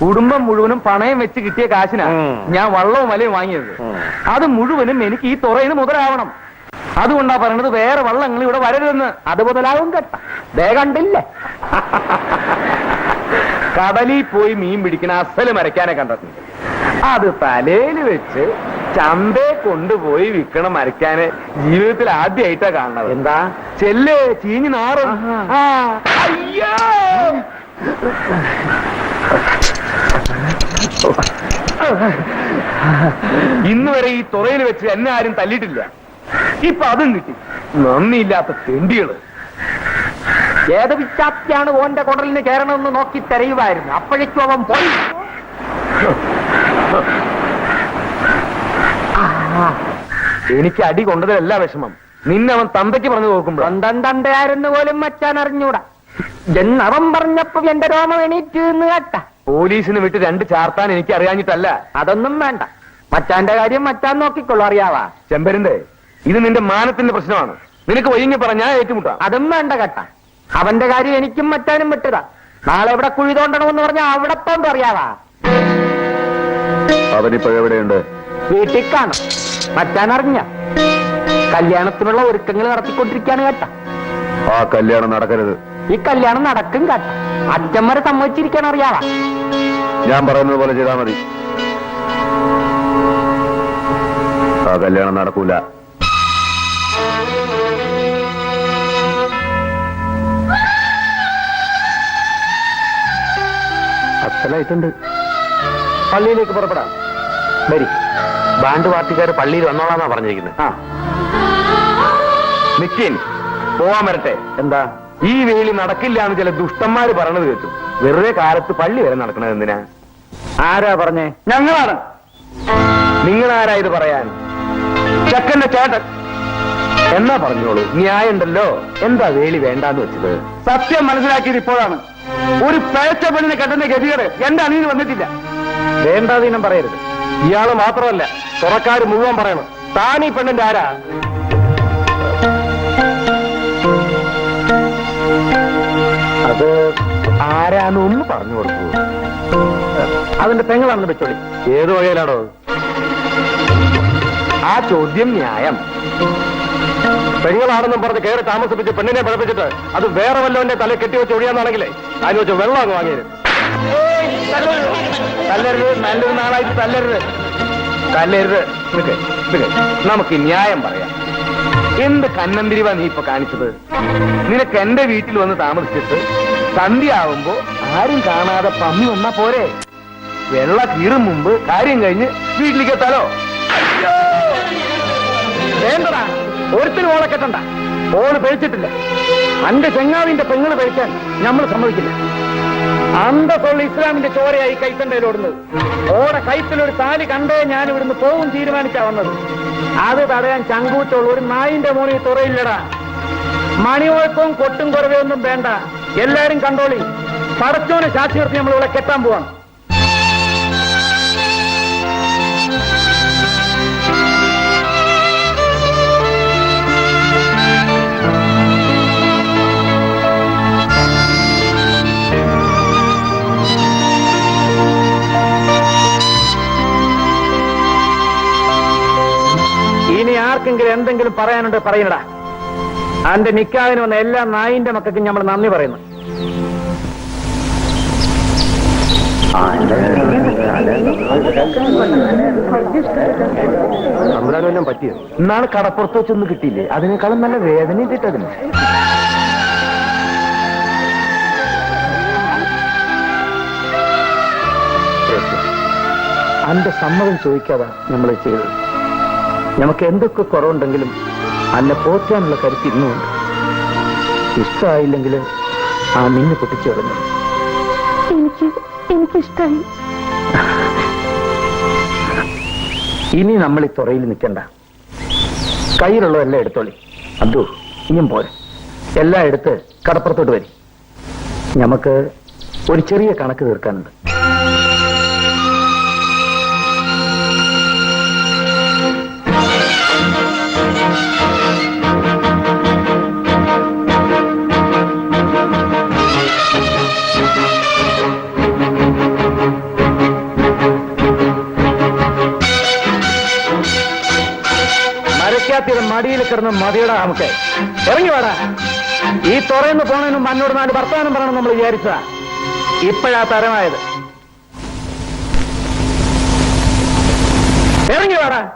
കുടുംബം മുഴുവനും പണയം വെച്ച് കിട്ടിയ കാശിനാ ഞാൻ വള്ളവും വലയും വാങ്ങിയത്. അത് മുഴുവനും എനിക്ക് ഈ തുറയിന് മുതലാവണം. അതുകൊണ്ടാ പറയണത് വേറെ വള്ളങ്ങൾ ഇവിടെ വരരുതെന്ന്. അത് മുതലാവും കേട്ട. ദേ കണ്ടില്ലേ? കടലിൽ പോയി മീൻ പിടിക്കണ അസൽ മരക്കാനെ കണ്ടിട്ടുണ്ട് അത് തലയിൽ വെച്ച് ചന്തയെ കൊണ്ടുപോയി വിൽക്കണ മരക്കാനെ ജീവിതത്തിൽ ആദ്യമായിട്ടാ കാണുന്നത്. എന്താ? ചെല്ലേ ചീഞ്ഞു നാറും. അയ്യോ! ഇന്ന് വരെ ഈ തുറയിൽ വെച്ച് എന്നെ ആരും തല്ലിയിട്ടില്ല. ഇപ്പൊ അതും കിട്ടി. നന്ദിയില്ലാത്ത തെണ്ടികൾ. ഏത് വിച്ചാപ്തിയാണ് ഓന്റെ കുടലിന് കയറണമെന്ന് നോക്കി തെരയുമായിരുന്നു അപ്പോഴേക്കും അവൻ പോയി. എനിക്ക് അടി കൊണ്ടതല്ല വിഷമം. നിന്നെ അവൻ തന്തയ്ക്ക് പറഞ്ഞു നോക്കുമ്പോ തന്തയായിരുന്നു പോലും മച്ചാൻ അറിഞ്ഞൂടാ എന്നവൻ പറഞ്ഞപ്പോ എന്റെ രോമം എണീറ്റ് എന്ന് കേട്ട. പോലീസിന് വിട്ട് രണ്ട് ചാർത്താൻ എനിക്ക് അറിയാഞ്ഞിട്ടല്ല. അതൊന്നും വേണ്ട. മച്ചാന്റെ കാര്യം മച്ചാൻ നോക്കിക്കൊള്ളു അറിയാവാ. ചെമ്പരിന്റെ ഇത് നിന്റെ മാനത്തിന്റെ പ്രശ്നമാണ്. നിനക്ക് വൈകി പറഞ്ഞാ ഏറ്റുമുട്ടാം. അതും വേണ്ട കേട്ട. അവന്റെ കാര്യം എനിക്കും മറ്റാനും വിട്ടതാ. നാളെ എവിടെ കുഴി തോണ്ടണമെന്ന് പറഞ്ഞാൽ അവിടെ പോണ്ട് അറിയാവാ. അവനിപ്പോ എവിടെയുണ്ട്? വീട്ടിൽ കാണും. മച്ചാൻ അറിഞ്ഞ. കല്യാണത്തിനുള്ള ഒരുക്കങ്ങൾ നടത്തിക്കൊണ്ടിരിക്കാണ് കേട്ട. ആ കല്യാണം നടക്കരുത്. ഈ കല്യാണം നടക്കും കേട്ട. അച്ഛന്മാരെ സമ്മതിച്ചിരിക്കാൻ അറിയാവാ. ഞാൻ പറയുന്നത് പോലെ ചെയ്താൽ മതി. ആ കല്യാണം നടക്കൂല. അച്ഛനായിട്ടുണ്ട്. പള്ളിയിലേക്ക് പുറപ്പെടാം. വരി. ബാൻഡ് പാർട്ടിക്കാർ പള്ളിയിൽ വന്നോളാന്നാ പറഞ്ഞിരിക്കുന്നത് ആ. നിക്കിൻ പോവാൻ വരട്ടെ. എന്താ? ഈ വേലി നടക്കില്ല എന്ന് ചില ദുഷ്ടന്മാര് പറയണത് കേട്ടു. വെറുതെ കാലത്ത് പള്ളി വരെ നടക്കണത് എന്തിനാ? ആരാ പറഞ്ഞേ? ഞങ്ങളാണ്. നിങ്ങൾ ആരാ ഇത് പറയാൻ? ചക്കന്റെ ചേട്ടൻ. എന്നാ പറഞ്ഞോളൂ? ന്യായണ്ടല്ലോ എന്താ വേലി വേണ്ടാന്ന് വെച്ചത്? സത്യം മനസ്സിലാക്കിയത് ഇപ്പോഴാണ്. ഒരു പേച്ച പെണ്ണിനെ കെട്ടുന്ന ഗതികേട് എന്റെ അനിയന് വന്നിട്ടില്ല. വേണ്ടാതീനം പറയരുത്. ഇയാൾ മാത്രമല്ല തുറക്കാര് മുഴുവൻ പറയണം. താൻ ഈ പെണ്ണിന്റെ ആരാ? അത് ആരാന്ന് ഒന്ന് പറഞ്ഞു കൊടുക്കൂ അതിന്റെ പെങ്ങളാണെന്ന് വെച്ചോളി. ഏത് വകയിലാണോ ആ ചോദ്യം ന്യായം. പെങ്ങളാണെന്നും പറഞ്ഞ് കയറി താമസിപ്പിച്ച് പെണ്ണിനെ പഠിപ്പിച്ചിട്ട് അത് വേറെ വല്ലവന്റെ തല കെട്ടി വെച്ച് ഒഴിയാന്നാണെങ്കിലേ അതിന് വെച്ച് വെള്ളം അങ്ങ് വാങ്ങിയത് തല്ലരുത് നല്ലൊരു നാളായിട്ട് തല്ലരുത്. തല്ലരുത്. നമുക്ക് ന്യായം പറയാം. എന്ത് കന്നന്തിരിവാ നീ ഇപ്പൊ കാണിച്ചത്? നിനക്ക് എന്റെ വീട്ടിൽ വന്ന് താമസിച്ചിട്ട് സന്ധ്യയാവുമ്പോ ആരും കാണാതെ പമ്മി വന്നാ പോരെ. വെള്ള കീറും മുമ്പ് കാര്യം കഴിഞ്ഞ് വീട്ടിലേക്ക് എത്താലോ വേണ്ടടാ ഒരുത്തിന് ഓളെ കെട്ടണ്ട. ഓൾ പഴിച്ചിട്ടില്ല. അന്റെ ചെങ്ങാവിന്റെ പെങ്ങൾ പഴിക്കാൻ നമ്മൾ സമ്മതിക്കില്ല. അന്തസ്സുള്ള ഇസ്ലാമിന്റെ ചോരയായി കൈത്തണ്ടയിലോടുന്നത് ഓടെ കൈത്തിൽ ഒരു താലി കണ്ടേ ഞാൻ ഇവിടുന്ന് പോവും തീരുമാനിച്ചാ വന്നത്. അത് തടയാൻ ചങ്കൂറ്റുള്ള ഒരു നായിന്റെ മോണി തുറയില്ലടാ. മണിവഴക്കവും കൊട്ടും കുറവൊന്നും വേണ്ട. എല്ലാരും കണ്ടോളി. പടച്ചോനെ ചാച്ചി നിർത്തി നമ്മൾ ഇവിടെ കെട്ടാൻ പോവാണ്. ഇനി ആർക്കെങ്കിലും എന്തെങ്കിലും പറയാനുണ്ട് പറയണടാ. അന്റെ നിക്കാവിന് വന്ന എല്ലാ നായിന്റെ മക്കൾക്കും നമ്മൾ നന്ദി പറയുന്നു. അമ്പതാനും പറ്റിയത് ഇന്നാണ് കടപ്പുറത്ത് വെച്ചൊന്നും കിട്ടിയില്ലേ? അതിനേക്കാളും നല്ല വേദന കിട്ടതിന് അന്റെ സമ്മതം ചോദിക്കാതെ നമ്മൾ ചെയ്തത്. നമുക്ക് എന്തൊക്കെ കുറവുണ്ടെങ്കിലും അന്നെ പോറ്റാനുള്ള കരുത്ത് ഇന്നുമുണ്ട്. ഇഷ്ടമായില്ലെങ്കിൽ ആ നിന്ന് പൊട്ടിച്ചെറിഞ്ഞു. എനിക്ക് എനിക്കിഷ്ടായി. ഇനി നമ്മൾ ഈ തുറയിൽ നിൽക്കണ്ട. കയ്യിലുള്ളതെല്ലാം എടുത്തോളി. അതു ഇനിയും പോരെ. എല്ലാം എടുത്ത് കടപ്പുറത്തോട്ട് വരി. നമുക്ക് ഒരു ചെറിയ കണക്ക് തീർക്കാനുണ്ട്. മടിയിൽ കിടന്ന് മതിയുടെ നമുക്ക്. ഇറങ്ങി വേടാ. ഈ തുറന്ന് പോണതിന് മുമ്പ് നാല് വർത്തമാനം പറയണം നമ്മൾ വിചാരിച്ചതാ. ഇപ്പോഴാ തരമായത്. ഇറങ്ങി വാടാ.